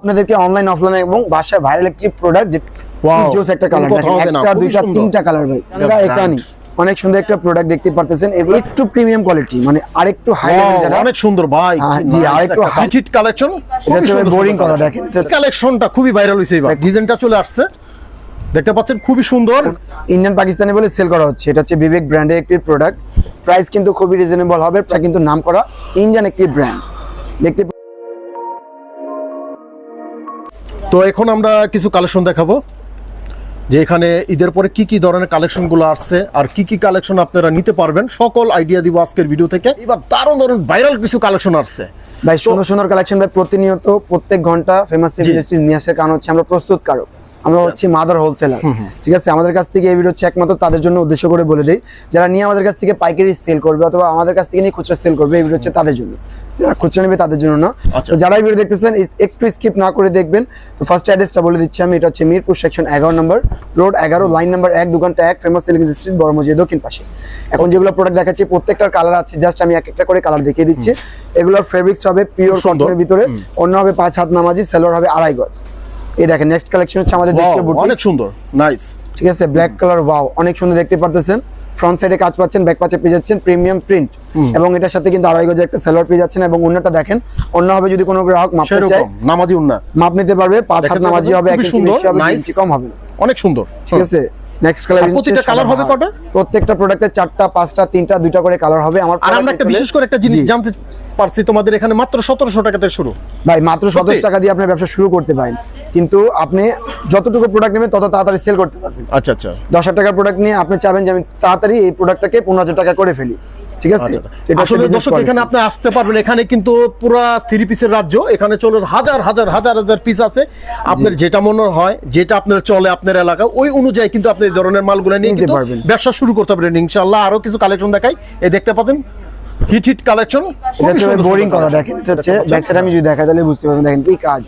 আপনাদেরকে online offline এবং বাসায় ভাইরাল একটি প্রোডাক্ট যে জোস একটা কালার একটা খুবই দুইটা সুন্দর। তিনটা কালার ভাই। আমরা brand. অনেক সুন্দর একটা প্রোডাক্ট দেখতে পারতেছেন। এবং একটু প্রিমিয়াম কোয়ালিটি মানে আরেকটু হাই যারা অনেক সুন্দর ভাই। জি, আরেকটু কালেকশন এটা boring করা, দেখেন। কালেকশনটা খুবই ভাইরাল হইছে এবার। ডিজাইনটা চলে আসছে। দেখতে পাচ্ছেন খুবই সুন্দর। ইন্ডিয়ান পাকিস্তানি বলে সেল করা হচ্ছে। এটা হচ্ছে বিবেক ব্র্যান্ডের একটি প্রোডাক্ট প্রাইস কিন্তু খুবই রিজনেবল হবে। এটা কিন্তু নাম করা ইন্ডিয়ান একটি ব্র্যান্ড দেখতে তো এখন আমরা কিছু কালেকশন দেখাবো যে এখানে ঈদের পরে কি কি ধরনের কালেকশনগুলো আসছে আর কি কি কালেকশন আপনারা নিতে পারবেন সকল আইডিয়া দিব আজকের ভিডিও থেকে। এবার দারুণ দারুণ ভাইরাল কিছু কালেকশন আসছে। ভাই সুন্দর সুন্দর কালেকশন ভাই প্রতিনিয়ত প্রত্যেক ঘণ্টা ফেমাস। ইন্ডাস্ট্রি নিয়ে আসার কারণ হচ্ছে আমরা প্রস্তুত কারক। আমরা হচ্ছে মাদার হোলসেলার ঠিক আছে? আমাদের কাছ থেকে এই ভিডিও হচ্ছে একমাত্র তাদের জন্য উদ্দেশ্য করে বলে দিই। যারা নিয়ে আমাদের কাছ থেকে পাইকারি সেল করবে অথবা আমাদের কাছ থেকে নিয়ে খুচরা সেল করবে এই ভিডিও হচ্ছে তাদের জন্য। যারা খুচরা নেবে তাদের জন্য না। আচ্ছা। তো যারা ভিডিও দেখতেছেন একটু স্কিপ না করে দেখবেন। তো ফার্স্ট অ্যাড্রেসটা বলে দিচ্ছি আমি এটা হচ্ছে মিরপুর সেকশন এগারো নম্বর রোড এগারো লাইন নাম্বার এক দোকানটা এক ফেমাস সিলিং ইন্ডাস্ট্রিজ বড় মসজিদ দক্ষিণ পাশে। এখন যেগুলো প্রোডাক্ট দেখাচ্ছি প্রত্যেকটার কালার আছে জাস্ট আমি এক একটা করে কালার দেখিয়ে দিচ্ছি। এগুলোর ফেব্রিক্স হবে পিওর কটনের ভিতরে অন্য হবে পাঁচ হাত নামাজি সেলোর হবে আড়াই গজ। এই দেখেন নেক্সট কালেকশন হচ্ছে আমাদের দেখতে অনেক সুন্দর। নাইস ঠিক আছে ব্ল্যাক কালার ওয়াও অনেক সুন্দর দেখতে পারতেছেন। ফ্রন্ট সাইডে কাজ পাচ্ছেন ব্যাক পাচ্ছে পেয়ে যাচ্ছেন প্রিমিয়াম প্রিন্ট এবং এটার সাথে কিন্তু আড়াই গজের একটা সেলোয়ার পেয়ে যাচ্ছেন এবং অন্যটা দেখেন অন্য হবে যদি কোনো গ্রাহক মাপতে চায় নামাজি উন্না মাপ নিতে পারবে পাঁচ হাত নামাজি হবে এক সুন্দর। ইঞ্চি কম হবে। অনেক সুন্দর ঠিক আছে নেক্সট কালার প্রতিটা colour হবে কটা? প্রত্যেকটা প্রোডাক্টে চারটা পাঁচটা তিনটা দুইটা করে কালার হবে। আমার আর আমরা একটা বিশেষ করে একটা জিনিস। জানতে পারছি তোমাদের এখানে মাত্র সতেরোশো টাকাতে শুরু। ভাই মাত্র সত্যি? সতেরো টাকা দিয়ে আপনার ব্যবসা শুরু করতে পারেন। কিন্তু আপনি যতটুকু প্রোডাক্ট নেবেন তত তাড়াতাড়ি সেল করতে পারবেন। আচ্ছা আচ্ছা। দশ হাজার টাকার প্রোডাক্ট নিয়ে আপনি চাবেন যে আমি তাড়াতাড়ি এই প্রোডাক্টটাকে পনেরো হাজার টাকা করে ফেলি। ঠিক আছে? আচ্ছা, আচ্ছা। এটা আসলে দর্শক এখানে আপনি আসতে পারবেন। এখানে কিন্তু পুরা থ্রি পিসের রাজ্য। এখানে চলে হাজার হাজার হাজার হাজার পিস আছে। আপনার যেটা মনে হয় যেটা আপনার চলে আপনার এলাকা ওই অনুযায়ী কিন্তু আপনি এই ধরনের মালগুলো নিয়ে কিন্তু পারবেন। ব্যবসা শুরু করতে পারেন ইনশাআল্লাহ আরও কিছু কালেকশন দেখাই। এই দেখতে পাচ্ছেন হিট হিট কালেকশন বোরিং করা দেখেন হচ্ছে ব্যাক সাইড আমি যদি দেখাই তাহলে বুঝতে পারবেন দেখেন কি কাজ।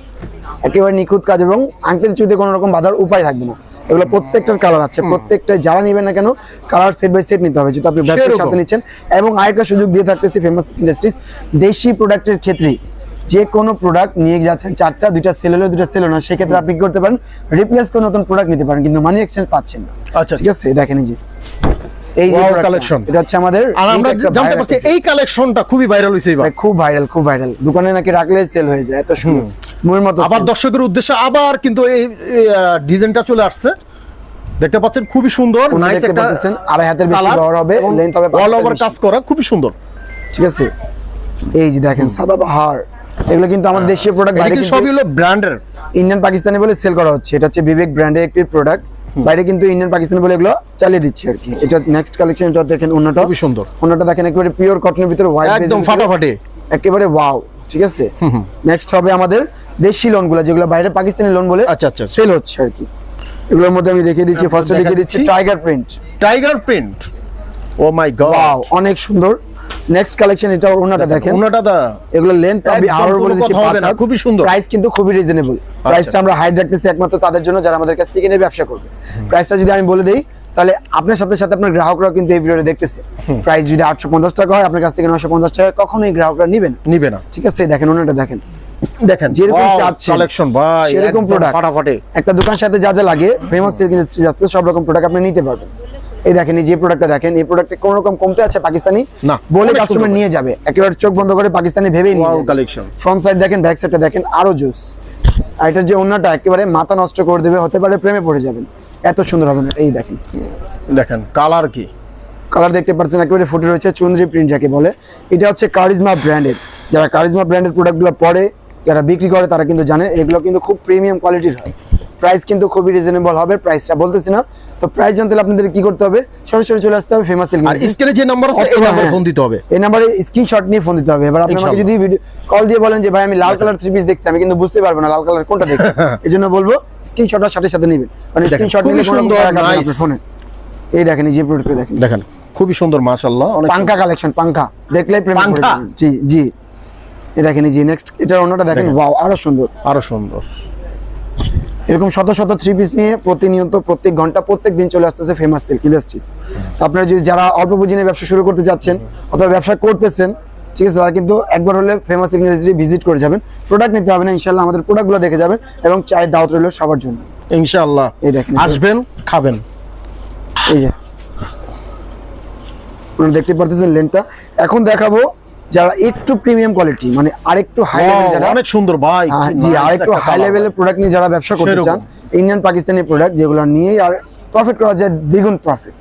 একেবারে নিখুঁত কাজ এবং কোনো রকম বাধার উপায় থাকবে না। এগুলো প্রত্যেকটার কালার আছে প্রত্যেকটা যারা নেবেন না কেন কালার সেট বাই সেট নিতে হবে যেটা আপনি ব্যবসার সাথে নিচ্ছেন। এবং আরেকটা সুযোগ দিয়ে থাকতেছি ফেমাস ইন্ডাস্ট্রিজ দেশি প্রোডাক্টের ক্ষেত্রে যে কোনো প্রোডাক্ট নিয়ে যাচ্ছেন চারটা দুইটা সেল হলো দুইটা সেল না সেক্ষেত্রে আপনি করতে পারেন? রিপ্লেস করে নতুন প্রোডাক্ট নিতে পারেন কিন্তু মানি এক্সচেঞ্জ পাচ্ছেন না। আচ্ছা ঠিক আছে? দেখেন যে এই collection। এটা হচ্ছে আমাদের আর আমরা জানতে পারছি এই কালেকশনটা খুবই ভাইরাল হয়েছে এবার। খুব ভাইরাল খুব ভাইরাল দোকানে নাকি রাখলে সেল হয়ে যায় এত সুন্দর। মনের মতো আবার দর্শকের উদ্দেশ্যে আবার কিন্তু এই ডিজাইনটা চলে আসছে। দেখতে পাচ্ছেন খুবই সুন্দর কোনটা নাইস একটা আড়াই হাতের বেশি বড় হবে, length হবে পাঁচ অল ওভার কাজ করা খুবই সুন্দর। ঠিক আছে? এই যে দেখেন সাদা বাহার এগুলো কিন্তু আমাদের দেশীয় প্রোডাক্ট বাইরে সবই হলো ব্র্যান্ডের ইন্ডিয়ান পাকিস্তানি বলে সেল করা হচ্ছে। এটা হচ্ছে বিবেক ব্র্যান্ডের একটি প্রোডাক্ট বাইরে কিন্তু ইন্ডিয়ান পাকিস্তানি বলে এগুলো চালিয়ে দিচ্ছে আর কি। এটা নেক্সট কালেকশন এটা দেখেন অন্যটা। খুবই সুন্দর। অন্যটা দেখেন একেবারে পিওর কটনের ভিতরে হোয়াইট একদম ফাটাফাটি। একেবারে ওয়াও ঠিক আছে? নেক্সট হবে আমাদের দেশি লোনগুলো যেগুলো বাইরে পাকিস্তানি লোন বলে আচ্ছা, আচ্ছা, আচ্ছা। সেল হচ্ছে আর কি। এগুলোর মধ্যে আমি দেখিয়ে দিচ্ছি ফার্স্টে দেখিয়ে দিচ্ছি। Tiger print tiger print oh my wow god অনেক সুন্দর। নেক্সট কালেকশন এটা ওনাটা দেখেন ওনাটা দা এগুলো লেন্থ আমি আরও বলে দিচ্ছি। খুবই সুন্দর। প্রাইস কিন্তু খুবই রিজনেবল প্রাইসটা আমরা হাইড রাখতেছি একমাত্র তাদের জন্য যারা আমাদের কাছ থেকে নিয়ে ব্যবসা করবে। প্রাইসটা যদি আমি বলে দেই তাহলে আপনার সাথে সাথে আপনার গ্রাহকরাও কিন্তু এই ভিডিওটা দেখতেছে। প্রাইস যদি আটশো পঞ্চাশ টাকা হয় আপনার কাছ থেকে নশো পঞ্চাশ টাকা কখনোই গ্রাহকরা নিবেন নিবে না। ঠিক আছে দেখেন ওনাটা দেখেন। দেখেন যেরকম চাচ্ছেন, কালেকশন ভাই সেরকম একদম ফাটাফাটি। একটা দোকান সাথে যা যা লাগে ফেমাস সিল্ক ইন্ডাস্ট্রিজ আসলে সব রকম প্রোডাক্ট আপনি নিতে পারবেন। এই দেখেন এই যে প্রোডাক্টটা দেখেন এই প্রোডাক্টে কোনো রকম কমতে আছে পাকিস্তানি? না, বলে কাস্টমার নিয়ে যাবে। একেবারে চোখ বন্ধ করে পাকিস্তানি ভেবেই নিয়ে যাবে। কালেকশন ফ্রন্ট সাইড দেখেন ব্যাক সাইডটা দেখেন আরও জুস আর এটার যে অন্যটা একেবারে মাথা নষ্ট করে দেবে হতে পারে প্রেমে পড়ে যাবেন। এত সুন্দর হবে এই দেখেন। দেখেন কালার কি? কালার দেখতে পাচ্ছেন একেবারে ফুটে রয়েছে চুন্দ্রি প্রিন্ট যাকে বলে। এটা হচ্ছে কারিজমা ব্র্যান্ডের যারা কারিজমা ব্র্যান্ডের প্রোডাক্টগুলো পরে যারা বিক্রি করে তারা কিন্তু জানে এগুলো কিন্তু খুব প্রিমিয়াম কোয়ালিটির হয়। প্রাইস কিন্তু খুবই রিজনেবল হবে প্রাইসটা বলতেছি না। তো প্রাইস জানতে হলে আপনাদের কি করতে হবে? সরাসরি চলে আসতে হবে ফেমাস আর স্ক্রিনে যে নাম্বার আছে এই নাম্বারে হ্যাঁ। ফোন দিতে হবে। এই নাম্বারে স্ক্রিনশট নিয়ে ফোন দিতে হবে। এবার আপনি আমাকে যদি ভিডিও কল দিয়ে বলেন যে ভাই আমি লাল কালার থ্রি পিস দেখছি আমি কিন্তু বুঝতে পারব না লাল কালার কোনটা দেখছি। এই জন্য বলব স্ক্রিনশটটা সাথে সাথে নেবেন। মানে দেখেন, স্ক্রিনশট নিলে কোনো রকম সুন্দর, টাকা কাটবে না nice। আপনার ফোনে এই দেখেন এই যে প্রোডাক্ট দেখেন। দেখেন খুবই সুন্দর মাশাআল্লাহ অনেক পাঙ্খা কালেকশন পাঙ্খা দেখলেই প্রেমে? যাবেন। জি জি। এই দেখেন এই যে নেক্সট এটার অন্যটা দেখেন। ওয়াও আরও সুন্দর। আরও সুন্দর। এরকম শত শত থ্রি পিস নিয়ে প্রতিনিয়ত প্রত্যেক ঘণ্টা প্রত্যেক দিন চলে আসতেছে ফেমাস সিল্ক ইন্ডাস্ট্রিজ আপনারা যদি যারা অল্প পুঁজি নিয়ে ব্যবসা শুরু করতে যাচ্ছেন অথবা ব্যবসা করতেছেন ঠিক আছে তারা কিন্তু একবার হলে ফেমাস ইংরেজি ভিজিট করে যাবেন। প্রোডাক্ট নিতে হবে না ইনশাল্লাহ আমাদের প্রোডাক্টগুলো দেখে যাবেন এবং চায়ের দাওয়াত রইল সবার জন্য। ইনশাল্লাহ এই দেখেন। আসবেন খাবেন। এই যে। আপনারা দেখতে পারতেছেন লেনটা এখন দেখাবো যারা একটু প্রিমিয়াম কোয়ালিটি মানে আরেকটু হাই লেভেল যারা অনেক সুন্দর ভাই জি আরেকটু হাই লেভেলের প্রোডাক্ট নিয়ে যারা ব্যবসা করতে চান ইন্ডিয়ান পাকিস্তানি প্রোডাক্ট যেগুলো নিয়ে আর প্রফিট করা যায় দ্বিগুণ প্রফিট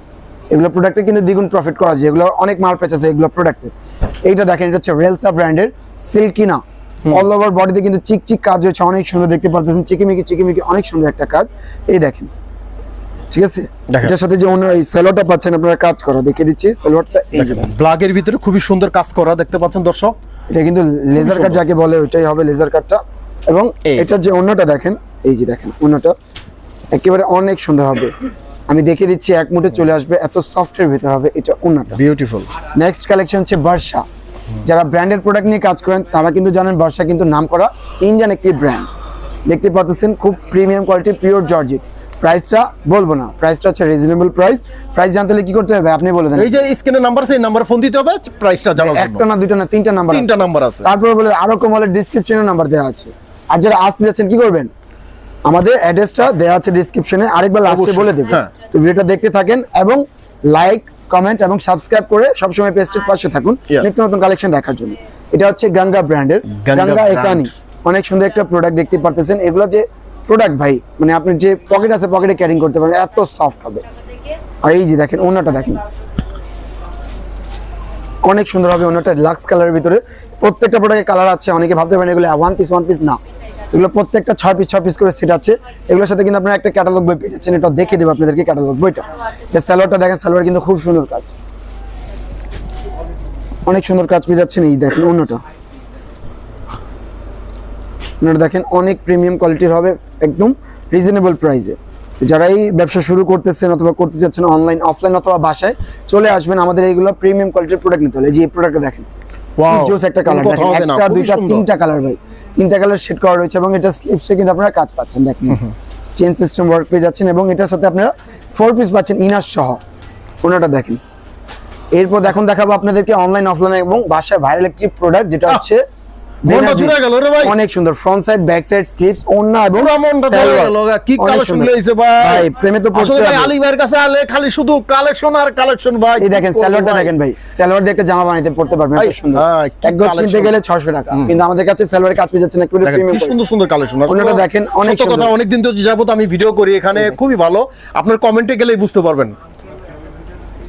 এগুলো প্রোডাক্টে কিন্তু দ্বিগুণ প্রফিট করা যায় এগুলো অনেক মাল প্যাচ আছে এগুলো প্রোডাক্টে এইটা দেখেন এটা হচ্ছে রেলসা ব্র্যান্ডের সিল্কিনা অল ওভার বডিতে কিন্তু চিক চিক কাজ হয়েছে অনেক সুন্দর দেখতে পারতেছেন চিকিমিকি চিকিমিকি অনেক সুন্দর একটা কাজ। এই দেখেন ঠিক আছে। এটার সাথে যে অন্য এই সেলোটা পাচ্ছেন আপনারা কাজ করা দেখে দিচ্ছি এই ব্লাগের ভিতরে খুবই সুন্দর কাজ করা দেখতে পাচ্ছেন দর্শক? এটা কিন্তু লেজার কাট যাকে বলে ওইটাই হবে লেজার কাটটা এবং এটার যে অন্যটা দেখেন এই যে দেখেন অন্যটা একেবারে অনেক সুন্দর হবে। আমি দেখে দিচ্ছি এক মুঠে চলে আসবে এত সফটের ভিতর হবে এটা অন্যটা বিউটিফুল নেক্সট কালেকশন হচ্ছে বর্ষা যারা ব্র্যান্ডেড প্রোডাক্ট নিয়ে কাজ করেন তারা কিন্তু জানেন বর্ষা কিন্তু নাম করা ইন্ডিয়ান একটি ব্র্যান্ড দেখতে পাচ্ছেন খুব প্রিমিয়াম কোয়ালিটি পিওর জর্জিট প্রাইসটা বলব না। প্রাইসটা হচ্ছে রিজনেবল প্রাইস প্রাইস জানতে হলে কি করতে হবে? আপনি বলে দেন। এই যে স্ক্রিনের নাম্বার এই নাম্বারে ফোন দিতে হবে প্রাইসটা জানার জন্য। একটা না দুইটা না তিনটা নাম্বার তিনটা নাম্বার আছে। তারপরে বলে আরও কম হলে ডিসক্রিপশনে নাম্বার দেওয়া আছে। আর যারা আসতে যাচ্ছেন কি করবেন? আমাদের অ্যাড্রেসটা দেওয়া আছে ডিসক্রিপশনে আরেকবার লাস্টে বলে দেবো। হ্যাঁ। তো ভিডিওটা দেখতে থাকেন এবং লাইক কমেন্ট এবং সাবস্ক্রাইব করে সবসময় পেজটির পাশে থাকুন. নিত্য নতুন কালেকশন দেখার জন্য। এটা হচ্ছে গঙ্গা ব্র্যান্ডের গঙ্গা একানি অনেক সুন্দর একটা প্রোডাক্ট দেখতে পারতেছেন। এগুলো যে প্রোডাক্ট ভাই মানে আপনার যে পকেট আছে পকেটে ক্যারিং করতে পারেন এত সফট হবে। আর এই যে দেখেন ওনাটা দেখেন। অনেক সুন্দর হবে অন্যটা লাক্স কালারের ভিতরে। প্রত্যেকটা প্রোডাক্টের কালার আছে, অনেকে ভাবতে পারেন এগুলো ওয়ান পিস ওয়ান পিস না। এগুলো প্রত্যেকটা ছয় পিস ছয় পিস করে সেট আছে। এগুলোর সাথে কিন্তু আপনারা একটা ক্যাটালগ বই পেয়ে যাচ্ছেন, এটা দেখে দেবো আপনাদেরকে ক্যাটালগ বইটা। এই সালোয়ারটা দেখেন সালোয়ার কিন্তু খুব সুন্দর কাজ। অনেক সুন্দর কাজ পেয়ে যাচ্ছেন, এই দেখেন অন্যটা আপনারা দেখেন অনেক প্রিমিয়াম কোয়ালিটির হবে একদম রিজনেবল প্রাইসে যারাই ব্যবসা শুরু করতেছেন অথবা করতে চাচ্ছেন অনলাইন অফলাইন অথবা বাসায় চলে আসবেন আমাদের এইগুলো প্রিমিয়াম কোয়ালিটির প্রোডাক্ট নিতে হলে যে প্রোডাক্টটা দেখেন জোস একটা কালার কোনো কথা হবে না, একটা দুইটা তিনটা কালার ভাই। তিনটা কালার সেট করা রয়েছে এবং এটা স্লিপসে কিন্তু আপনারা কাজ পাচ্ছেন দেখেন। চেন সিস্টেম ওয়ার্ক পেয়ে যাচ্ছেন এবং এটার সাথে আপনারা ফোর পিস পাচ্ছেন ইনার সহ। ওনাটা দেখেন। এরপর দেখুন দেখাবো আপনাদেরকে অনলাইন অফলাইন এবং বাসায় ভাইরাল একটি প্রোডাক্ট যেটা হচ্ছে মনটা। জুড়ে গেল রে ভাই। অনেক সুন্দর front side back side slips ওন্না এবং পুরা মনটা জুড়ে গেল কি কালেকশন। লইছে ভাই। ভাই প্রেমে তো পড়তে আসলে ভাই আলী ভাইয়ের কাছে আলে খালি শুধু কালেকশন আর কালেকশন ভাই। এই দেখেন সালোয়ারটা দেখেন ভাই। সালোয়ার দিয়ে একটা জামা বানাইতে পড়তে পারবেন ভাই, সুন্দর। হ্যাঁ, এক গজ কিনতে গেলে 600 টাকা। কিন্তু আমাদের কাছে সালোয়ারের কাজ পেয়ে একবারে দেখেন প্রিমিয়াম কি সুন্দর সুন্দর কালেকশন অন্যটা দেখেন, অনেক কথা সুন্দর। অনেকদিন তো যাবত আমি ভিডিও করি এখানে খুবই ভালো। আপনার কমেন্টে গেলেই বুঝতে পারবেন।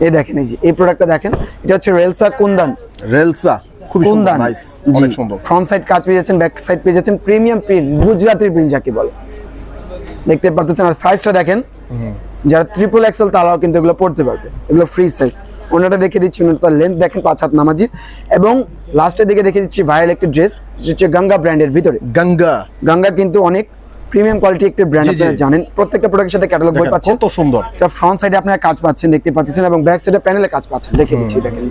এই দেখেন এই যে এই প্রোডাক্টটা দেখেন। এটা হচ্ছে রেলসা কুন্দান। রেলসা। খুবই সুন্দর নাইস অনেক সুন্দর। ফ্রন্ট সাইড কাজ পেয়ে যাচ্ছেন ব্যাক সাইড পেয়ে যাচ্ছেন প্রিমিয়াম প্রিন্ট গুজরাটের প্রিন্ট যাকে বলে। দেখতে পারতেছেন আর সাইজটা দেখেন যারা ট্রিপল এক্সেল তারাও কিন্তু এগুলো পড়তে পারবে। এগুলো ফ্রি সাইজ অন্যটা দেখে দিচ্ছি তার লেন্থ দেখেন পাঁচ হাত নামাজি। এবং লাস্টের দিকে দেখে দিচ্ছি ভাইরাল একটি ড্রেস হচ্ছে গঙ্গা ব্র্যান্ডের ভিতরে। গঙ্গা গঙ্গা কিন্তু অনেক প্রিমিয়াম কোয়ালিটি একটি ব্র্যান্ড। আপনারা জানেন। প্রত্যেকটা প্রোডাক্টের সাথে ক্যাটালগ বই পাচ্ছেন। কত সুন্দর। এটা ফ্রন্ট সাইডে আপনারা কাজ পাচ্ছেন দেখতে পাচ্ছেন এবং ব্যাক সাইডে প্যানেলে কাজ পাচ্ছেন। দেখে দিচ্ছি দেখেন।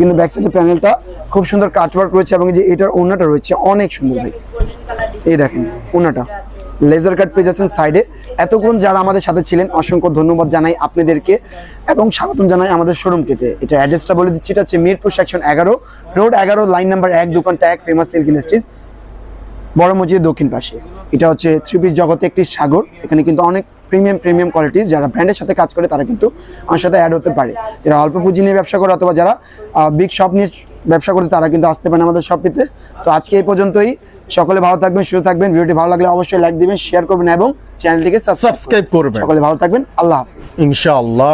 কিন্তু ব্যাক সাইডে প্যানেলটা খুব সুন্দর কাটওয়ার্ক রয়েছে এবং যে এটার ওনাটা রয়েছে অনেক সুন্দর ভাই। এই দেখেন ওনাটা লেজার কাট পেয়ে যাচ্ছেন সাইডে এতক্ষণ যারা আমাদের সাথে ছিলেন, অসংখ্য ধন্যবাদ জানাই আপনাদেরকে এবং স্বাগতম জানাই আমাদের শোরুমকেতে এটা অ্যাড্রেসটা বলে দিচ্ছি, এটা হচ্ছে মিরপুর সেকশন এগারো রোড এগারো লাইন নাম্বার এক দোকানটা এক ফেমাস সিল্ক ইন্ডাস্ট্রিজ বড় মসজিদের দক্ষিণ পাশে। এটা হচ্ছে থ্রি পিস জগতে একটি সাগর, এখানে কিন্তু অনেক প্রিমিয়াম প্রিমিয়াম কোয়ালিটির যারা ব্র্যান্ডের সাথে কাজ করে তারা কিন্তু আমার সাথে অ্যাড হতে পারে। যারা অল্প পুঁজি নিয়ে ব্যবসা করে অথবা যারা বিগ শপ নিয়ে ব্যবসা করে তারা কিন্তু আসতে পারে আমাদের শপটিতে তো আজকে এই পর্যন্তই। সকলে ভালো থাকবেন সুস্থ থাকবেন। ভিডিওটি ভালো লাগলে অবশ্যই লাইক দিবেন শেয়ার করবেন এবং চ্যানেলটিকে সাবস্ক্রাইব সাবস্ক্রাইব করবেন। সকলে ভালো থাকবেন। আল্লাহ হাফিজ। ইনশাআল্লাহ।